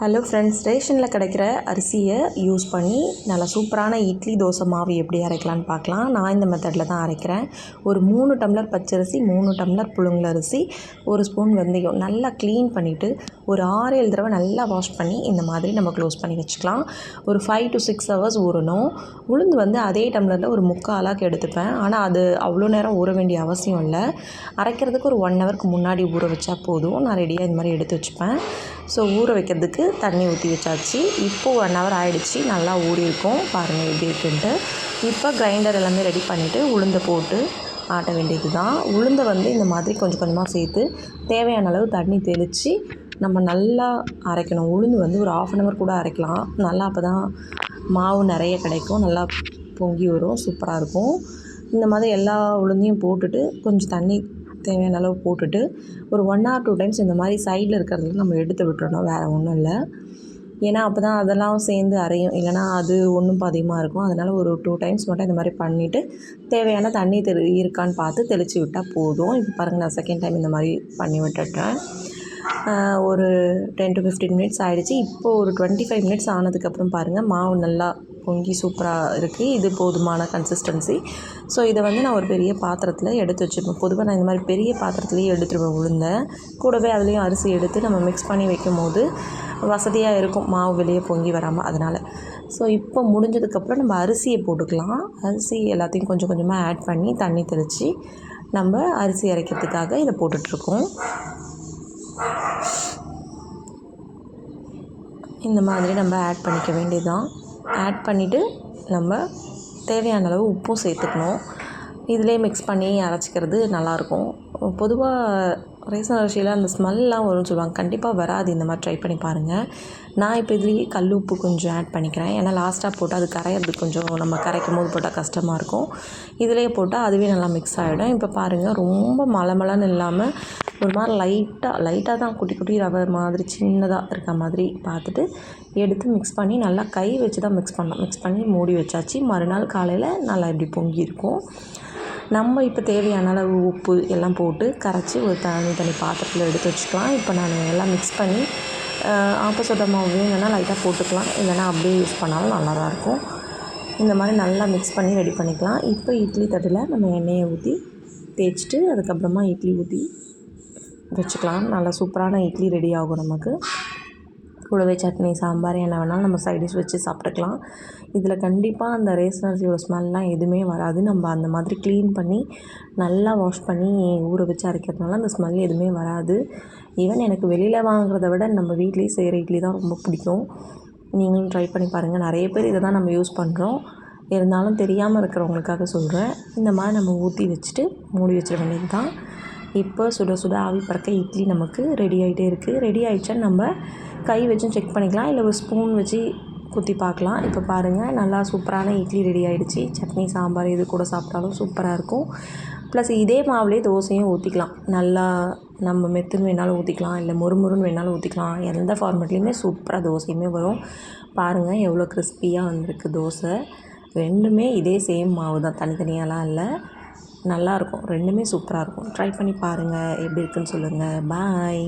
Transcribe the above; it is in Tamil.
ஹலோ ஃப்ரெண்ட்ஸ் ரேஷனில் கிடைக்கிற அரிசியை யூஸ் பண்ணி நல்லா சூப்பரான இட்லி தோசை மாவு எப்படி அரைக்கலான்னு பார்க்கலாம். நான் இந்த மெத்தடில் தான் அரைக்கிறேன். ஒரு மூணு டம்ளர் பச்சரிசி மூணு டம்ளர் புழுங்கல் அரிசி ஒரு ஸ்பூன் வெந்தயம். நல்லா க்ளீன் பண்ணிவிட்டு ஒரு ஆறு ஏழு தடவை நல்லா வாஷ் பண்ணி இந்த மாதிரி நம்ம க்ளோஸ் பண்ணி வச்சுக்கலாம். ஒரு ஃபைவ் டு சிக்ஸ் ஹவர்ஸ் ஊறணும். உளுந்து வந்து அதே டம்ளரில் ஒரு முக்கால் அலாக்கு எடுத்துப்பேன். ஆனால் அது அவ்வளோ நேரம் ஊற வேண்டிய அவசியம் இல்லை. அரைக்கிறதுக்கு ஒரு ஒன் ஹவருக்கு முன்னாடி ஊற வச்சா போதும். நான் ரெடியாக இந்த மாதிரி எடுத்து வச்சுப்பேன். ஸோ ஊற வைக்கிறதுக்கு தண்ணி ஊற்றி வச்சாச்சு. இப்போது ஒன் ஹவர் ஆகிடுச்சி நல்லா ஊறியிருக்கும் பாருங்கள் எப்படி இருக்குன்ட்டு. இப்போ கிரைண்டர் எல்லாமே ரெடி பண்ணிவிட்டு உளுந்தை போட்டு ஆட்ட வேண்டியது தான் உளுந்தை வந்து இந்த மாதிரி கொஞ்சம் கொஞ்சமாக சேர்த்து தேவையான அளவு தண்ணி தெளித்து நம்ம நல்லா அரைக்கணும். உளுந்து வந்து ஒரு ஆஃப் அன் ஹவர் கூட அரைக்கலாம். நல்லா அப்போ தான் மாவு நிறைய கிடைக்கும். நல்லா பொங்கி வரும். சூப்பராக இருக்கும். இந்த மாதிரி எல்லா உளுந்தையும் போட்டுட்டு கொஞ்சம் தண்ணி தேவையான அளவு போட்டுட்டு ஒரு ஒன் ஆர் டூ டைம்ஸ் இந்த மாதிரி சைடில் இருக்கிறதுல நம்ம எடுத்து விட்டுறணும் வேறு ஒன்றும் இல்லை. ஏன்னா அப்போ தான் அதெல்லாம் சேர்ந்து அரையும். இல்லைனா அது ஒன்றும் அதிகமாக இருக்கும். அதனால் ஒரு டூ டைம்ஸ் மட்டும் இந்த மாதிரி பண்ணிவிட்டு தேவையான தண்ணி தெளி இருக்கான்னு பார்த்து தெளித்து விட்டால் போதும். இப்போ பாருங்கள் நான் செகண்ட் டைம் இந்த மாதிரி பண்ணி விட்டுட்டேன். ஒரு டென் டு ஃபிஃப்டீன் மினிட்ஸ் ஆகிடுச்சி இப்போது ஒரு டுவெண்ட்டி ஃபைவ் மினிட்ஸ் ஆனதுக்கப்புறம் பாருங்கள் மாவு நல்லா பொங்கி சூப்பராக இருக்குது இது போதுமான கன்சிஸ்டன்சி ஸோ இதை வந்து நான் ஒரு பெரிய பாத்திரத்தில் எடுத்து வச்சுருப்பேன் பொதுவாக நான் இந்த மாதிரி பெரிய பாத்திரத்துலேயே எடுத்துருவேன் உளுந்தேன் கூடவே அதுலேயும் அரிசி எடுத்து நம்ம மிக்ஸ் பண்ணி வைக்கும் போது வசதியாக இருக்கும். மாவு வெளியே பொங்கி வராமல் அதனால். ஸோ இப்போ முடிஞ்சதுக்கப்புறம் நம்ம அரிசியை போட்டுக்கலாம். அரிசி எல்லாத்தையும் கொஞ்சம் கொஞ்சமாக ஆட் பண்ணி தண்ணி தெளித்து நம்ம அரிசி அரைக்கிறதுக்காக இதை போட்டுட்ருக்கோம். இந்த மாதிரி நம்ம ஆட் பண்ணிக்க வேண்டியதுதான். ஆட் பண்ணிவிட்டு நம்ம தேவையான அளவு உப்பும் சேர்த்துக்கணும். இதிலே மிக்ஸ் பண்ணி அரைச்சிக்கிறது நல்லாயிருக்கும். பொதுவாக ரேசன் அரிசியில் அந்த ஸ்மெல்லாம் வரும்னு சொல்லுவாங்க. கண்டிப்பாக வராது இந்த மாதிரி ட்ரை பண்ணி பாருங்கள் நான் இப்போ இதுலேயே கல் உப்பு கொஞ்சம் ஆட் பண்ணிக்கிறேன். ஏன்னா லாஸ்ட்டாக போட்டால் அது கரையிறதுக்கு கொஞ்சம் நம்ம கரைக்கும் போது போட்டால் கஷ்டமாக இருக்கும். இதிலேயே போட்டால் அதுவே நல்லா மிக்ஸ் ஆகிடும் இப்போ பாருங்கள் ரொம்ப மலமலன்னு இல்லாமல் ஒரு மாதிரி லைட்டாக லைட்டாக தான் குட்டி குட்டி ரவை மாதிரி சின்னதாக இருக்க மாதிரி பார்த்துட்டு எடுத்து மிக்ஸ் பண்ணி நல்லா கை வச்சு தான் மிக்ஸ் பண்ணோம் மிக்ஸ் பண்ணி மூடி வச்சாச்சு. மறுநாள் காலையில் நல்லா இப்படி பொங்கி இருக்கும். நம்ம இப்போ தேவையான அளவு உப்பு எல்லாம் போட்டு கரைச்சி ஒரு தனி தனி பாத்திரத்தில் எடுத்து வச்சுக்கலாம். இப்போ நான் எல்லாம் மிக்ஸ் பண்ணி ஆப்போசிட் மாவு வேணும்னா லைட்டாக போட்டுக்கலாம். இல்லைனா அப்படியே யூஸ் பண்ணாலும் நல்லா தான் இருக்கும். இந்த மாதிரி நல்லா மிக்ஸ் பண்ணி ரெடி பண்ணிக்கலாம். இப்போ இட்லி தட்டில் நம்ம எண்ணெயை ஊற்றி தேய்ச்சிட்டு அதுக்கப்புறமா இட்லி ஊற்றி வச்சுக்கலாம். நல்லா சூப்பரான இட்லி ரெடி ஆகும் நமக்கு. கூடவே சட்னி சாம்பார் என்ன வேணாலும் நம்ம சைட் டிஷ் வச்சு சாப்பிட்டுக்கலாம். இதில் கண்டிப்பாக அந்த ரேசன் அரிசியோட ஸ்மெல்லாம் எதுவுமே வராது. நம்ம அந்த மாதிரி க்ளீன் பண்ணி நல்லா வாஷ் பண்ணி ஊற வச்சு அரைக்கிறதுனால அந்த ஸ்மெல் எதுவுமே வராது. ஈவன் எனக்கு வெளியில் வாங்குறத விட நம்ம வீட்லேயே செய்கிற இட்லி தான் ரொம்ப பிடிக்கும். நீங்களும் ட்ரை பண்ணி பாருங்கள் நிறைய பேர் இதை தான் நம்ம யூஸ் பண்ணுறோம் இருந்தாலும் தெரியாமல் இருக்கிறவங்களுக்காக சொல்கிறேன் இந்த மாதிரி நம்ம ஊற்றி வச்சுட்டு மூடி வச்சிட வேண்டியது தான் இப்போ சுட சுட ஆவி பறக்க இட்லி நமக்கு ரெடி ஆகிட்டே இருக்குது ரெடி ஆகிடுச்சா நம்ம கை வச்சும் செக் பண்ணிக்கலாம். இல்லை ஒரு ஸ்பூன் வச்சு குத்தி பார்க்கலாம். இப்போ பாருங்கள் நல்லா சூப்பரான இட்லி ரெடி ஆகிடுச்சி சட்னி சாம்பார் இது கூட சாப்பிட்டாலும் சூப்பராக இருக்கும். ப்ளஸ் இதே மாவுலேயே தோசையும் ஊற்றிக்கலாம் நல்லா நம்ம மெத்துன்னு வேணாலும் ஊற்றிக்கலாம் இல்லை முறுமுறுன்னு வேணாலும் ஊற்றிக்கலாம் எந்த ஃபார்மெட்லேயுமே சூப்பராக தோசையுமே வரும். பாருங்கள் எவ்வளோ கிறிஸ்பியாக வந்திருக்கு தோசை. ரெண்டுமே இதே சேம் மாவு தான் தனித்தனியாலாம் இல்லை. நல்லாயிருக்கும் ரெண்டுமே சூப்பராக இருக்கும். ட்ரை பண்ணி பாருங்கள் எப்படி இருக்குன்னு சொல்லுங்கள் பாய்